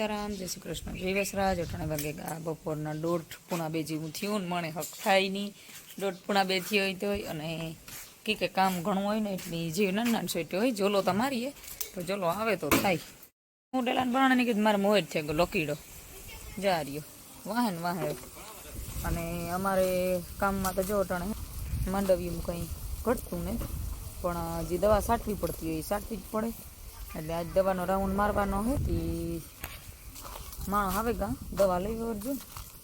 સીતારામ, જય શ્રી કૃષ્ણ, જય વસરાજ અટાણે વાગે આ બપોરના દોઢ, પૂણા બે જેવું થયું ને મને હક થાય નહીં. દોઢ, પૂણા બે થયો હોય તો અને કી કે કામ ઘણું હોય ને એટલે જીવ નાના સોઈટો હોય, જોલો તો મારીએ તો જોલો આવે તો થાય. હું ડેલાને બાણાને કીધું, મારે મોજ છે લોકીડો. જા રહ્યો. વાહન ને વાહે અને અમારે કામમાં તો જો અટાણે માંડવ્યું કંઈ ઘટતું ને પણ હજી દવા સાટવી પડતી હોય સાટવી જ પડે. એટલે આજ દવાનો રાઉન્ડ મારવાનો હોય માણસ હવે ગા દવા લઈ વળજો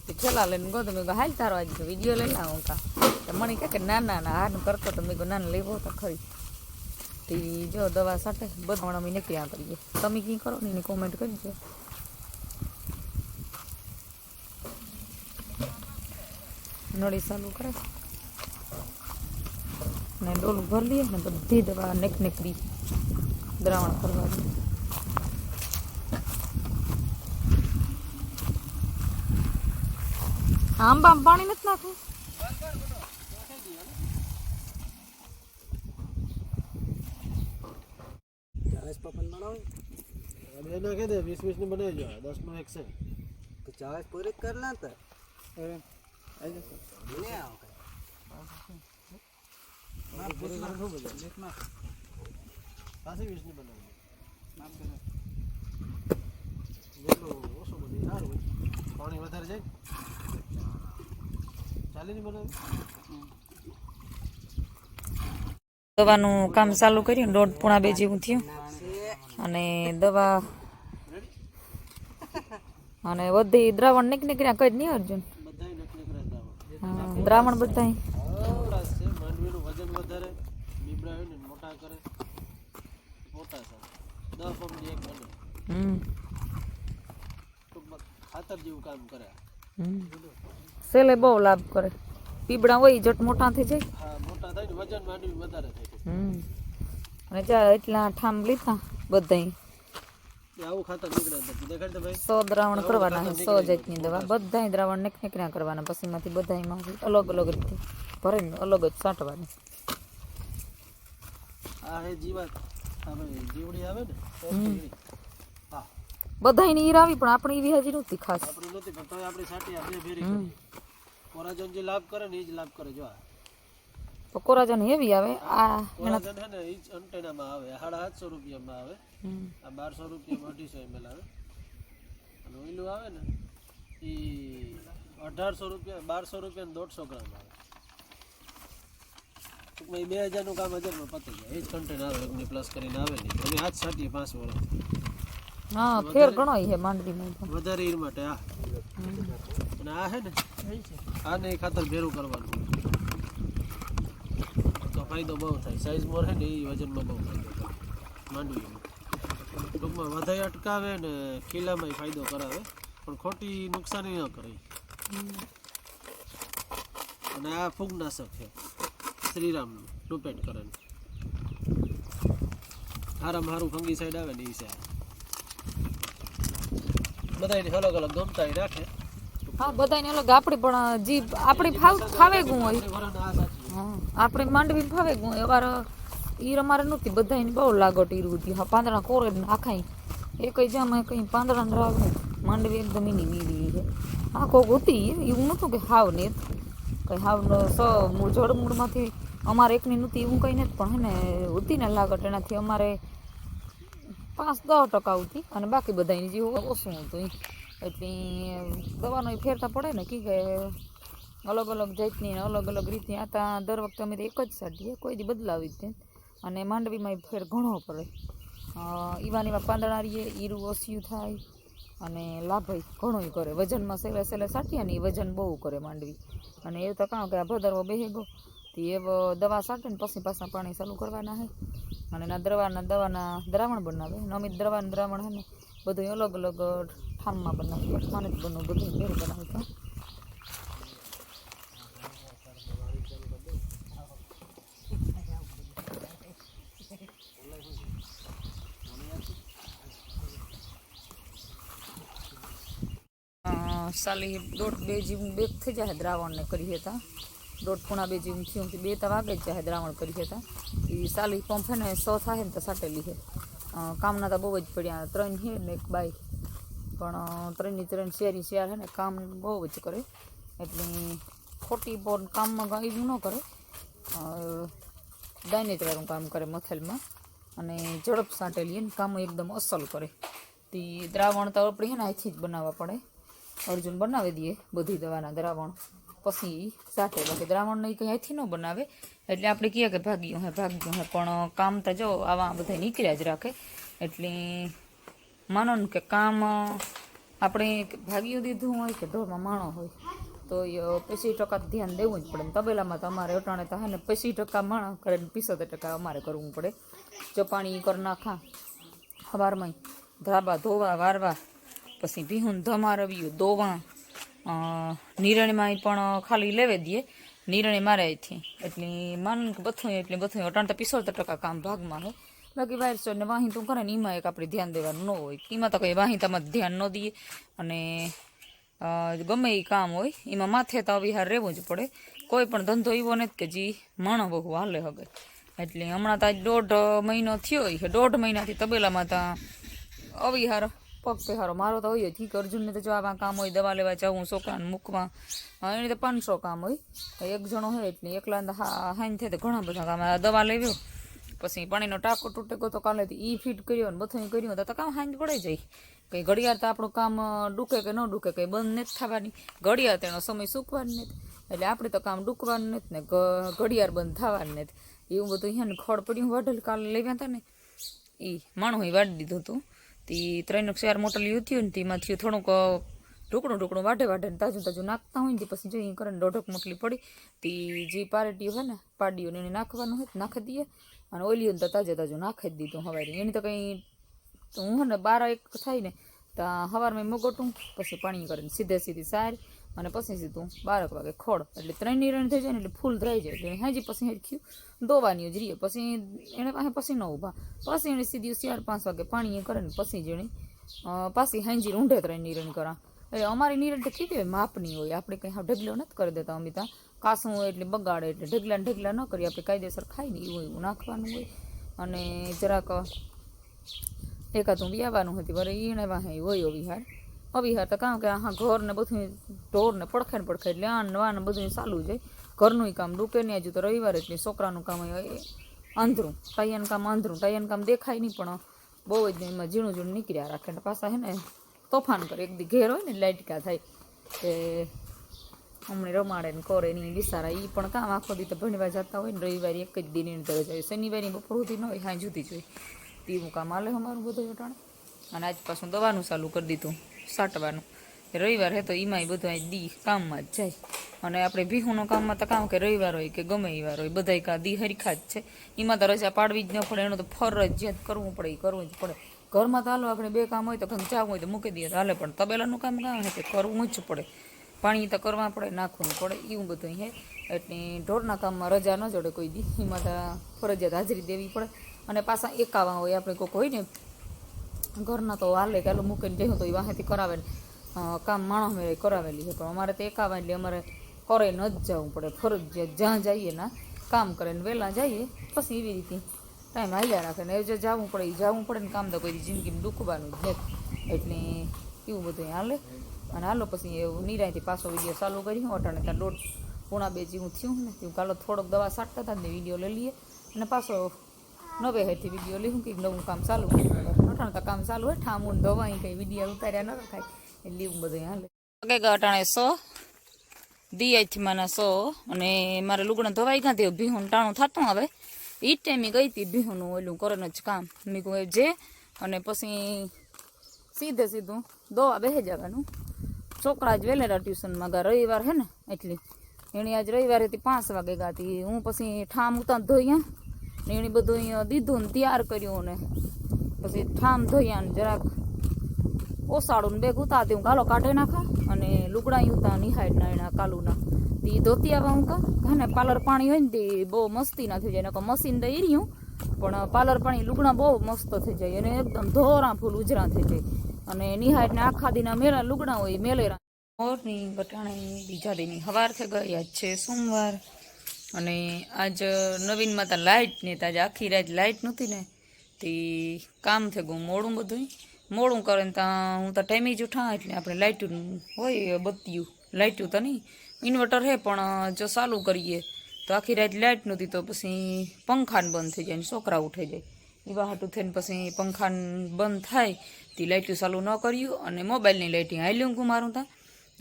તે છેલ્લા લઈને ગો તો હાલ તારો આજ વીડિયો લઈ લાવો કા. તો મને કહે કે ના ના ના હાર કરતો. તો મેં કહ્યું, ના લઈ લેવો તો ખરી. તે જો દવા સાટે બધા અમે નીકળ્યા કરીએ. તમે કંઈ કરો ને એની કોમેન્ટ કરજો. નળી ચાલુ કરે ને ડોલું ભરી લઈએ ને બધી દવા નેક નેકડી દ્રાવણ કરવાનું આંબામાં પાણી નથી નાખવું. ચાલીસ પપન બનાવો. બે નાખી દે વીસ વીસની બનાવી જો દસ નો એક છે. તો ચાલીસ પૂરી કર કરી લે તો મને આવો કરે પાછી વીસની બનાવી જેટલું ઓછો બધી સારું પાણી વધારે જાય? દવાનું કામ ચાલુ કર્યું દોઢ પોણા બે જેવું થયું. અને દવા અને બધી દ્રાવણ નીક નીકળ્યા કઈ નહીં અર્જુન. દ્રાવણ. બધા ખાતર જેવું કામ કરે. સેલે બહુ લાભ કરે. પીપળા હોય જટ મોટા થઈ જાય. હા મોટા થાય ને વજન માંડવી વધારે થાય હમ. અને જ્યાં એટલા ઠામ લીધા બધાય. સો દ્રાવણ કરવાના સો જાતની દવા. બધાય દ્રાવણ નેક નીકળ્યા કરવાના પછી માંથી બધાયમાં અલગ અલગ રીતે ભરીને અલગ જ છાંટવાની આ હે જીવાત. આવે જીવડી આવે ને બધાયની ઈર આવી પણ આપણે એવી હાજી નહોતી ખાસ. આપણી નથી પણ તોય આપણી સાટી આ બે ભેરી હમ. કરી. કોરાજન જે લાભ કરે ને એ જ લાભ કરે જો આ. તો કોરાજન હેવી આવે આ એના કોરાજન હે ને એ જ અંટેનામાં આવે સાડા સાતસો રૂપિયામાં આવે. હમ. આ બારસો રૂપિયામાં અઢીસો એમએલ આવે. અને ઓઈલું આવે ને એ અઢારસો રૂપિયા બારસો રૂપિયા દોઢસો ગ્રામ આવે. ટૂંકમાં એ બે હજારનું કામ હજારમાં પતી જાય. એ જ કન્ટેન આવે એકની પ્લસ કરીને આવે નહીં અમે હાથ છાંટીએ પાંચ વર્ષ હા ફેર ઘણો છે માંડવીમાં. વધારે ઈર માટે આ અને આ હે ને આને ય ખાતર ભેરું કરવાનું. તો ફાયદો બહુ થાય. સાઈઝ મોર હે ને એ વજનમાં બહુ ફાયદો થાય. માંડવીમાં ટૂંકમાં વધારે અટકાવે ને ખીલામાં ફાયદો કરાવે. પણ ખોટી નુકસાની ન કરે. અને આ ફૂગનાશક છે. શ્રીરામનું ડુપેટ કરે હારામાં હારું ફંગી સાઈડ આવે ને એ છે. આ. અલગ અલગ ગમતા રાખે. હા, બધાયને અલગ આપણી પણ જીભ આપણી ફાવ ફાવે ગું હોય. આ આપણે માંડવી ફાવે ગું હોય અવાર ઈર અમારે નહોતી, બધાયને બહુ લાગટ ઈર હતી હા, પાંદડા કોરે ને એ કઈ જામાં કઈ પાંદડા રાગ માંડવી એકદમ એની વીરી છે. હા, કોક હતી એવું નહોતું કે હાવ ને કઈ હાવ સ, મૂળ જળ મૂળમાંથી અમારે એકની નહોતી, એવું કંઈ નથી પણ હે ને હતી ને લાગટ એનાથી અમારે પાંચ દસ ટકા હતી અને બાકી બધાની જે ઓછું હતું. એટલે દવાનો ફેરતા પડે ને કે અલગ અલગ જાતની અલગ અલગ રીતે. આ તા દર વખતે અમે એક જ સાડીએ કોઈ જ બદલાવી જ અને માંડવીમાં ફેર ઘણો પડે. ઈવાનીમાં પાંદડા રીએ ઈરું, ઓસિયું થાય અને લાભય ઘણોય કરે. વજનમાં સેલે સેલે સાટીએ ને એ વજન બહુ કરે માંડવી. અને એવું તો કાં કે આ ભદરવો બેહેગો તે એવો દવા સાટે ને પછી પાછા પાણી ચાલુ કરવાના હે. અને એના દ્રવાના દવાના દ્રાવણ બનાવે. નમિત દ્રવાના દ્રાવણ હે ને બધું અલગ અલગ ઠામમાં બનાવે મને જ બનવું, બધું ઘેર બનાવે તો. સાલી દોઢ બે જીવ બે થઈ જાય દ્રાવણને કરીએ હતા દોઢ પોણા બે જેવું થયું બે તો વાગે જ જાય દ્રાવણ કરી હતા એ સાલી પંપ હે ને સો થાય ને તો સાટેલી છે કામના તો બહુ જ પડ્યા. ત્રણ છે ને એક બાઈ. પણ ત્રણની ત્રણ શેરી શેર છે ને કામ બહુ જ કરે. એટલે ખોટી પણ કામમાં ગાયું ન કરે. દાયનેતવાળું કામ કરે મથલમાં. અને ઝડપ સાંટેલી ને કામ એકદમ અસલ કરે. તે દ્રાવણ તો આપણે હે ને અહીંથી જ બનાવવા પડે. અર્જુન બનાવી દઈએ બધી દવાના દ્રાવણ. પછી ઈ સાટે બાકી દ્રાવણ નહીં કંઈ અહીંથી ન બનાવે. એટલે આપણે કહીએ કે ભાગ્યું હે ભાગ્યું હે પણ કામ તો જો આવા બધા નીકળ્યા જ રાખે. એટલે માનો ને કે કામ અ, આપણે ભાગ્યું દીધું હોય કે ઢોરમાં માણો હોય તો એ પચીસ ટકા તો ધ્યાન દેવું જ પડે. ને તબેલામાં તો અમારે અટાણે તો હે ને પચીસ ટકા માણસ કરે ને પિસોતેર ટકા અમારે કરવું પડે. જો પાણી કરી નાખા સવારમાં ધાબા ધોવા વારવા પછી ભીહું ધમારવ્યું દોવા અ, નિરણીમાં પણ ખાલી લેવી દઈએ. નિરણી મારે અહીંથી. એટલે માન બથું એટલે બથું અટાણ તો પિસોતેર ટકા કામ ભાગમાં હોય બાકી વાયર ને વાહી તું કરે ને એમાં એક આપણે ધ્યાન દેવાનું ન હોય. એમાં તો કંઈ વાહી તમારે ધ્યાન ન દઈએ. અને ગમે એ કામ હોય એમાં માથે તો વિહાર રહેવું જ પડે. કોઈ પણ ધંધો એવો નથી કે જે માણો બહુ હાલે હવે. એટલે હમણાં તો આજ દોઢ મહિનો થયો છે દોઢ મહિનાથી તબેલામાં તો અવિહાર પગ પહેરો. મારો તો હોય ઠીક અર્જુનને તો જો કામ હોય, દવા લેવા જવું છોકરાને મૂકમાં એને તો પાંચસો કામ હોય. એક જણો હોય એટલે એકલા હા હાઈન થાય તો ઘણા બધા કામ. દવા લેવ્યો પછી પાણીનો ટાંકો તૂટે ગયો તો કાલે ઈ ફિટ કર્યો ને બધું કર્યું તો કામ હાંજ પડી જાય. કંઈ ઘડિયાળ તો આપણું કામ ડૂકે કે ન ડૂકે કંઈ બંધ નથી થવાની. ઘડિયાળ તેનો સમય સૂકવાની નથી. એટલે આપણે તો કામ ડૂકવાનું નથી ને ઘડિયાળ બંધ થવાની નથી. એવું બધું અહીંયા ખડ પડ્યું. વાઢેલ કાલે લેવ્યા હતા ને. એ માણું વાડી દીધું હતું તે ત્રણ ચાર મોટલી થયું ને તેમાં થયું થોડુંક ઢોકણું ઢોકણું વાઢે વાઢે ને તાજું તાજું નાખતા હોય ને પછી જો એ કરે ને દોઢક મોટલી પડી. તે જે પારેટીઓ હોય ને પાડીઓ એને નાખવાનું હોય નાખી દઈએ અને ઓલી તો તાજે તાજું નાખી જ દીધું હવારે. એની તો કંઈ હું હે ને બાર એક થાય ને, તો હવારમાં મગોટું, પછી પાણી કરીને સીધે સીધી સાર અને પછી સીધું બારક વાગે ખોળ. એટલે ત્રણ નિરણ થઈ જાય ને એટલે ફૂલ થઈ જાય. એટલે હાજી પછી હેરખ્યું દોવાની જ રહીએ પછી એણે પાસે પછી ન ઊભા. પછી એણે સીધી ચાર પાંચ વાગે પાણી કરે ને પછી જ એને પાછી હાંજી ઊંઢે ત્રણ નિરણ કરા. એટલે અમારી નિરણ તો કીધી હોય માપની હોય. આપણે કંઈ હા ઢગલો નથી કરી દેતા અમિતા. કાસું હોય એટલે બગાડે એટલે ઢગલા ઢગલા ન કરીએ. આપણે કાયદેસર ખાઈ ને એવું એવું નાખવાનું હોય. અને જરાક એકાદું આવવાનું હતી બરાબર એને વાહે હોય અવિહાર અવિહાર કામ કે હા ઘર ને બધું ઢોર ને પડખે ને પડખે એટલે આન વાન ને બધું ચાલુ જાય ઘરનું કામ ડૂકે ને હજુ તો રવિવાર એટલે છોકરાનું કામ આંધળું ટાઈયાનું કામ આંધળું ટાઈયાનું કામ દેખાય નહીં પણ બહુ જ એમાં ઝીણું ઝીણું નીકળ્યા રાખે ને પાછા હે ને તોફાન કરે. એક દી ઘેર હોય ને લાઇટકા થાય. કે હમણે રમાડે ને કરે એની વિસારા. એ પણ કામ આખો દી તો ભણવા જતા હોય ને રવિવારે એક જ દિન તો જાય શનિવારની બપોર સુધી ન હોય હા જુદી જ હોય. તેવું કામ હાલે અમારું બધું અટાણે. અને આજ પાછું દવાનું ચાલુ કરી દીધું. સાટવાનું. રવિવાર હે તો એમાંય બધું અહીં દી કામમાં જ જાય. અને આપણે ભીહુનું કામમાં તો કામ કે રવિવાર હોય કે ગમે એ વાર હોય, બધાય કા દી હરખા જ છે. એમાં તો રજા પાડવી જ ન પડે, એનું તો ફરજિયાત કરવું પડે એ કરવું જ પડે. ઘરમાં તો હાલો આપણે બે કામ હોય તો કંઈક જાવું હોય તો મૂકી દઈએ, તો હાલે પણ તબેલાનું કામ કામ હે કે કરવું જ પડે. પાણી તો કરવા પડે, નાખવું પડે એવું બધું હે. એટલે ઢોરના કામમાં રજા ન જોડે કોઈ દી. એમાં તો ફરજિયાત હાજરી દેવી પડે. અને પાછા એકાવા હોય, આપણે કોઈક હોય ને ઘરના તો હાલે કે હાલો મૂકીને જઈએ તો એ વાહેથી કરાવે ને અ, કામ માણસ મેળે કરાવેલી છે. પણ અમારે તો એકાવા એટલે અમારે કરે ન જ જવું પડે ફરજિયાત જ્યાં જઈએ ના કામ કરે ને વહેલા જઈએ પછી એવી રીતે ટાઈમ હાલ્યા રાખે. ને એ જે જવું પડે એ જવું પડે ને કામ તો કોઈ દી જિંદગીમાં દુખવાનું જ નથી. એટલે એવું બધું હાલે. અને હાલો પછી એવું નિરાયથી પાછો વીડિયો ચાલુ કરી અટાણે ત્યાં દોઢ પૂણા બે જેવું થયું ને તેવું કાલો થોડોક દવા સાટતા હતા ને વીડિયો લઈ લઈએ. અને પાછો નવે હેઠી વીડિયો લીધું કંઈક નવું કામ ચાલુ અટાણે તો કામ ચાલુ હોય, ઠામું દવા કંઈ વિડીયા ઉતાર્યા ન રખાય. એ લીવું બધું હાલે. વાગે અટાણે સો દિયાથી માના સો, અને મારે લુગડા ધોવાઈ ગયા તે ભીહું ટાણું થતું હવે. એ ટાઈમે ગઈ હતી ભીહુંનું ઓલું કરવાનું જ કામ. મેં કહું જે. અને પછી સીધે સીધું દોવા બેસી જવાનું. છોકરા જ વેલેરા ટ્યુશનમાં ગયા રવિવાર હે ને, એટલી એણે આજ રવિવારે હતી પાંચ વાગે ગાતી હું પછી ઠામ ઉતાર ધોયા ને એણે બધું અહીંયા દીધું ને તૈયાર કર્યું ને. પછી ઠામ ધોયા ને જરાક ઓસાડું ને બેગ ઉતારતી હું ગાલો કાઢી નાખા અને લુગડા ઉતા નિહાળના એના કાલુના. તી ધોતી આવા હું કા ઘાને પાર્લર પાણી હોય ને તે બહુ મસ્તી ના થઈ જાય, નકર મશીન દઈ રહ્યું, પણ પાર્લર પાણી, લુગડા બહુ મસ્ત થઈ જાય અને એકદમ ધોરા ફૂલ ઉજરા થઈ જાય. અને નિહાળને આખા દીના મેળા લુગડા હોય, મેલેરા. મોરની બટાણાની બીજા દીની સવાર થઈ ગઈ, આજ છે સોમવાર. અને આજ નવીનમાં તો લાઇટ ને આજે આખી રાત લાઇટ નહોતી ને. તે કામ થઈ ગયું મોડું બધું મોડું કરે ને ત્યાં હું તો ટાઈમે જ ઉઠા એટલે આપણે લાઇટું હોય બત્યું લાઇટું તો નહીં ઇન્વર્ટર હે પણ જો ચાલુ કરીએ તો આખી રાત લાઇટ નહોતી તો પછી પંખાને બંધ થઈ જાય ને છોકરા ઉઠી જાય. એવા હાટું થઈને પછી પંખાને બંધ થાય. તે લાઇટું ચાલુ ન કર્યું અને મોબાઈલની લાઇટિંગ હાલ્યું હું મારું ત્યાં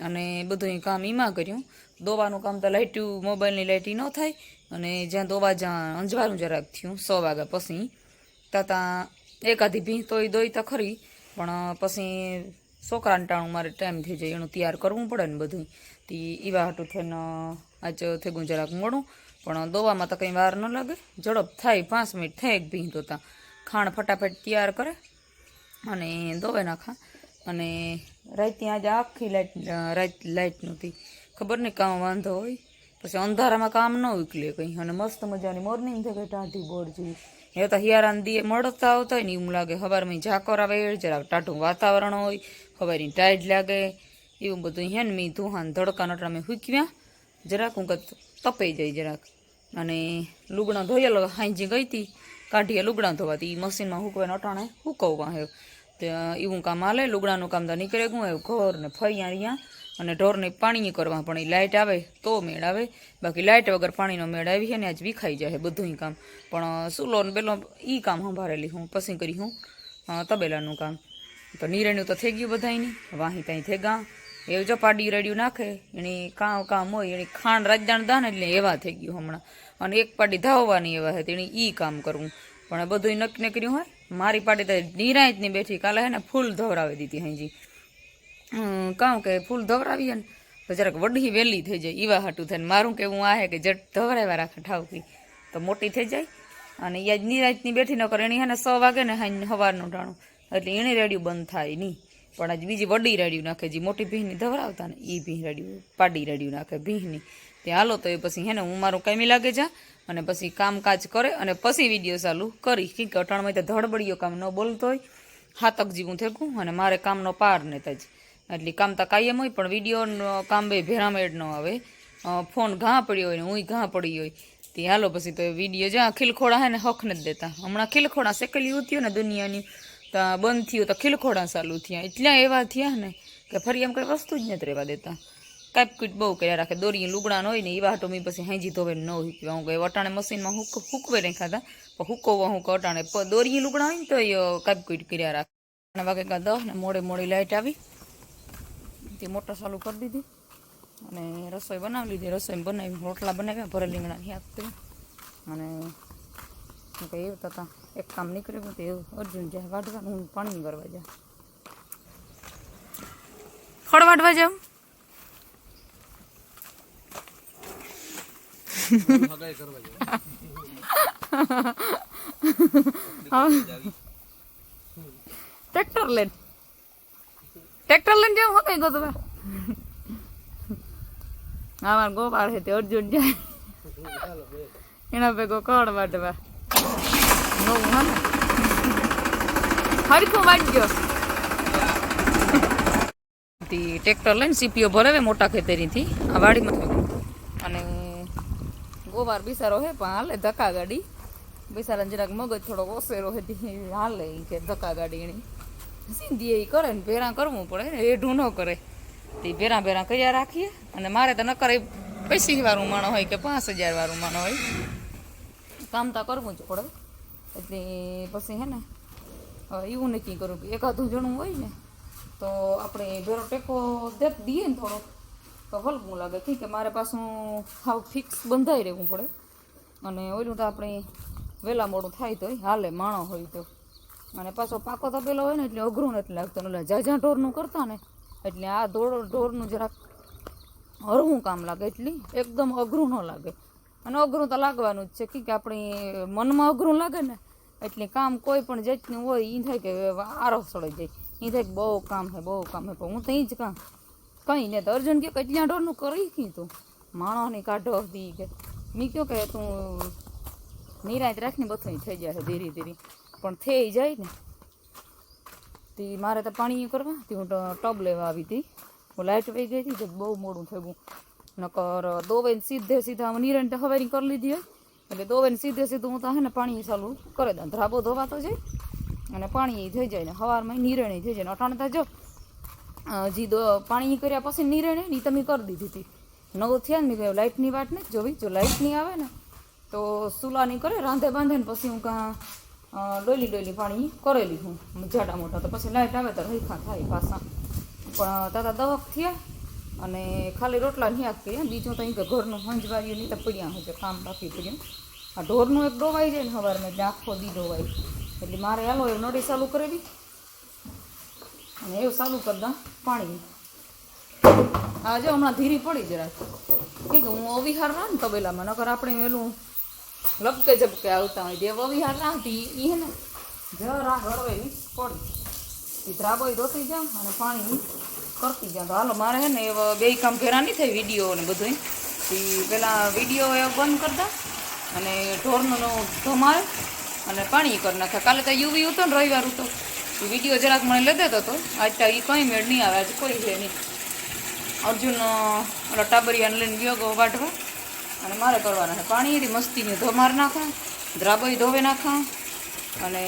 અને બધું કામ એમાં કર્યું. દોવાનું કામ તો લાઇટ્યું મોબાઈલની લાઇટી ન થાય. અને જ્યાં દોવા જ્યાં અંજવાનું જરાક થયું, સો વાગ્યા પછી. ત્યાં એકાદી ભીં તોય દોઈ તો ખરી, પણ પછી છોકરાને ટાણું મારે ટાઈમ થઈ જાય, એનું તૈયાર કરવું પડે ને બધું તે એવા હાટું થઈને આજ થેગું જરાક મોડું. પણ દોવામાં તો કંઈ વાર ન લાગે. ઝડપ થાય, પાંચ મિનિટ થાય એક ભીં ધોતા ખાણ ફટાફટ તૈયાર કરે. અને દોવે નાખા. અને રાત આજે આખી લાઇટ રાત લાઇટ નહોતી. ખબર નહીં કામ વાંધો હોય. પછી અંધારામાં કામ ન ઉકલે કંઈ. અને મસ્ત મજાની મોર્નિંગ થઈ ગઈ ટાઢી બોર જેવી. એ તો હિયારાને દીએ મળતા આવતા હોય ને એવું લાગે. સવારમાં ઝાકર આવે જરાક ટાઢું વાતાવરણ હોય સવારની ટાઈટ લાગે. એવું બધું હે ને મેં ધુહાન ધડકા નટરા મેં હુક્યા. જરાક હું તપાઈ જાય જરાક. અને લુગડા ધોયેલો હાંજી ગઈ હતી કાઢીએ લુગડા ધોવાતી મશીનમાં હુકવે અટાણે હુકવવા હે. ત્યાં એવું કામ હાલે, લુગડાનું કામ તો નીકળે ગું, એવું ઘર ને ફળિયા અહીંયા અને ઢોરને પાણી કરવા, પણ એ લાઇટ આવે, તો મેળ આવે. બાકી લાઇટ વગર પાણીનો મેળ આવી છે ને આજ વિખાઈ જાય બધું કામ. પણ સુલો ને બેલો એ કામ સંભાળેલી હું પછી કરી હું તબેલાનું કામ. તો નિરણ્યું તો થઈ ગયું બધાની વાહી ત્યાં થઈ ગા એ જો પાડી રેડિયું નાખે એની કામ કામ હોય એની ખાંડ રાજદાણ દાન એટલે એવા થઈ ગયું હમણાં. અને એક પાડી ધાવવાની એવા હે એની એ કામ કરવું પણ બધું નક્કી કર્યું હોય મારી પાડી તો નિરાયતની બેઠી કાલે હે ને ફૂલ ધવરાવી દીધી હાજી. કામ કે ફૂલ ધવરાવીએ ને તો જરાક વડી વહેલી થઈ જાય, ઈવા હાટું થાય મારું કેવું આ હે કે જટ ધવરાવ્યા રાખે ઠાવકી તો મોટી થઈ જાય. અને યાદ નિરાયતની બેઠી ન કરે એની હે ને સો વાગે ને હા સવારનું ટાણું એટલે એની રેડિયું બંધ થાય નહીં. પણ આજ બીજી વડી રેડિયું નાખે, જે મોટી ભીંની ધવરાવતા ને એ ભીં રેડિયું, પાડી રેડિયું નાખે ભીંની ત્યાં હાલો તો એ પછી હે ને હું મારું કામી લાગે જા. અને પછી કામકાજ કરે અને પછી વીડિયો ચાલુ કરી. કે અટાણમાં તો ધડબડીયો કામ ન બોલતો હોય. હાતક જીવું થેકું અને મારે કામનો પાર ને તજ. એટલે કામ તો કાયમ હોય, પણ વિડીયોનો કામ બે ભેરામેડ ન આવે. ફોન ઘા પડ્યો હોય ને હું ઘા પડી હોય. તે હાલો પછી તો વીડિયો જ્યાં ખીલખોડા હે ને હક નથી દેતા. હમણાં ખીલખોડા શેકેલી ઉત્યો ને દુનિયાની, તો બંધ થયું તો ખીલખોડા ચાલુ થયા. એટલા એવા થયા ને કે ફરી એમ કઈ વસ્તુ જ નથી રહેવા દેતા. કાંઈક કુટ બહુ કર્યા રાખે. દોરી લુગડાનો હોય ને એવા હાટો મેં પછી હેંજી ધોવે ન હુકવા હું ગઈ વટાણે મશીનમાં હુક, હુકવે રાખ્યા હતા પણ હુકવવા હું અટાણે પ- દોરી લુગડા હોય ને તો એ કાંઈક કુટ કર્યા રાખે. વાગે કાં દસ ને મોડે મોડી લાઇટ આવી. તે મોટર ચાલુ કરી દીધી. અને રસોઈ બનાવી લીધી. રસોઈ બનાવી રોટલા બનાવ્યા ભરે રીંગણાની આપતી અને હું કંઈ એવું થતા એક કામ નીકળ્યું તો એવું અર્જુન જાય વાઢવાનું હું પાણી કરવા જાય. ખડ વાઢવા જાઉં હગાઈ કરવા જાય ટ્રેક્ટર લઈને. ટ્રેક્ટર લઈને જાઉં હું કઈ ગયો તમે અમાર ગોપાળ છે તે અર્જુન જાય. એના ભેગો કળ વાટવા નવું હા હરખું વાટજો. ટ્રેક્ટર લઈને સીપીઓ ભરાવે મોટા ખેતરીથી. આ વાડીમાં ગોવાર બિસારો હે પણ હાલે ધક્કા ગાડી બિસારાને જરાક મગજ થોડો ઓસેરો હે તી હાલે ઈ કે ધક્કા ગાડી એની સિંધી એ કરે ને ભેરા કરવું પડે ને રેઢું ન કરે તે ભેરા ભેરા કર્યા રાખીએ અને મારે તો ન કરે પૈસી વાળું માણો હોય કે પાંચ હજાર વાળું માણો હોય કામ તો કરવું જ પડે એટલે પછી હે ને હવે એવું નક્કી કરું કે એકાદું જણું હોય ને તો આપણે ભેરો ટેકો દે દઈએ ને થોડોક તો હલકું લાગે. ઠીક કે મારે પાછું હાવ ફિક્સ બંધાઈ રહેવું પડે. અને ઓલું તો આપણે વહેલા મોડું થાય તો હાલે માણો હોય તો. અને પાછો પાકો તપેલો હોય ને એટલે અઘરું નથી લાગતું. એટલે જાજા ઢોરનું કરતા ને એટલે આ ઢોર, ઢોરનું જરાક હળવું કામ લાગે. એટલી એકદમ અઘરું ન લાગે. અને અઘરું તો લાગવાનું જ છે. કે કે આપણી મનમાં અઘરું લાગે ને એટલે કામ કોઈ પણ જાતનું હોય એ થાય કે આરો સડી જાય. એ થાય કે બહુ કામ છે બહુ કામ છે પણ હું તો એ જ કામ કંઈ નહીં તો અર્જુન કે ત્યાં ઢોરનું કરી કીધું. માણસની કાઢો હતી કે. મેં કહ્યું કે તું નિરાંત રાખીને બધું થઈ જાય ધીરે ધીરે. પણ થઈ જાય ને. તે મારે તો પાણી કરવા તે હું ટબ લેવા આવી હતી. હું લાઇટ વહી ગઈ હતી તો બહુ મોડું થઈ ગયું નકર દોવાઈને સીધે સીધા હું નિરણ તો હવારી કરી લીધી હોય. એટલે દોવાઈને સીધે સીધું હું તો હે ને પાણી ચાલુ કરી દઉં ધ્રાબો ધોવા તો જાય. અને પાણી થઈ જાય ને હવારમાં નિરણી થઈ જાય ને અટાણે જો. અ, જી દો પાણી કર્યા પછી નિરણે ની તમે કરી દીધી હતી. નવ થયા ને મેં લાઇટની વાટ ને જોવી જો લાઇટ નહીં આવે ને તો સુલાની કરે રાંધે બાંધે ને પછી હું કાં ડોલી ડોલી પાણી કરેલી હું જાડા મોટા. તો પછી લાઇટ આવે તો રહીખા થાય પાછા. પણ તાતા દવક થયા અને ખાલી રોટલા આગ કર્યા. બીજું તો અહીં ઘરનું હંજવાયું નહીં તો પડ્યા હશે કામ બાકી પડ્યું. આ ઢોરનું એક ડોવાઈ જાય ને સવારમાં એટલે આખો દી ડોવાય. એટલે મારે હાલો એ નડી ચાલુ કરેલી. અને એવું ચાલુ કરતા પાણી આજે હમણાં ધીરી પડી જરા ઠીક હું અવિહાર રાહ ને તબેલામાં, નકર આપણે એલું લપકે ઝપકે આવતા હોય. જે અવિહાર રાહતી એ ને જરા હળવેલી પડી. એ ધ્રાબોય ધોતી જાઉં અને પાણી કરતી જાઉં. તો હાલો, મારે હે ને એવા બે કામ ઘેરા નહીં થાય, વીડિયો ને બધું એ પહેલાં વીડિયો એ બંધ કરતા અને ઢોરનો ધમાય અને પાણી કરી નાખે. કાલે તો યુવી હતો ને રવિવાર હતો વીડિયો જરાક મને લઈ દેતો હતો આજ તો એ કંઈ મેળ નહીં આવે, આજે કોઈ છે નહીં. અર્જુન ઓલા ટાબરિયાને લઈને ગયો ગો અને મારે કરવાના છે પાણી એથી મસ્તીની ધોમાર નાખા દ્રાબોય ધોવે નાખા. અને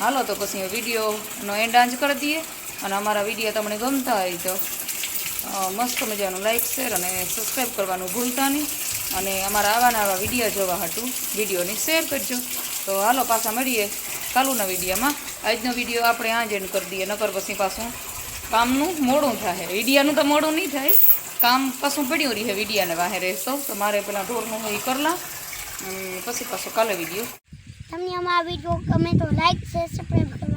હાલો તો પછી વિડીયોનો એન્ડ આંજ કરી દઈએ. અને અમારા વીડિયો તમને ગમતા હોય તો મસ્ત મજાનું લાઈક શેર અને સબસ્ક્રાઈબ કરવાનું ભૂલતા નહીં. અને અમારા આવા આવા વીડિયો જોવા હતું વિડીયોની શેર કરજો. તો હાલો પાછા મળીએ કાલુના વિડીયોમાં. આજનો વીડિયો આપણે આ જ એન્ડ કરી દઈએ, નકર પછી પાછું કામનું મોડું થાય. ઈડિયાનું તો મોડું નહીં થાય. કામ પાછું પડ્યું રહે વિડીયાને વાહે રહેશો તો મારે પેલા ઢોરનું એ કરલા પછી પાછો કાલે વીડિયો. તમને અમારા વીડિયો ગમે તો લાઈક શેર સબસ્ક્રાઈબ કરો.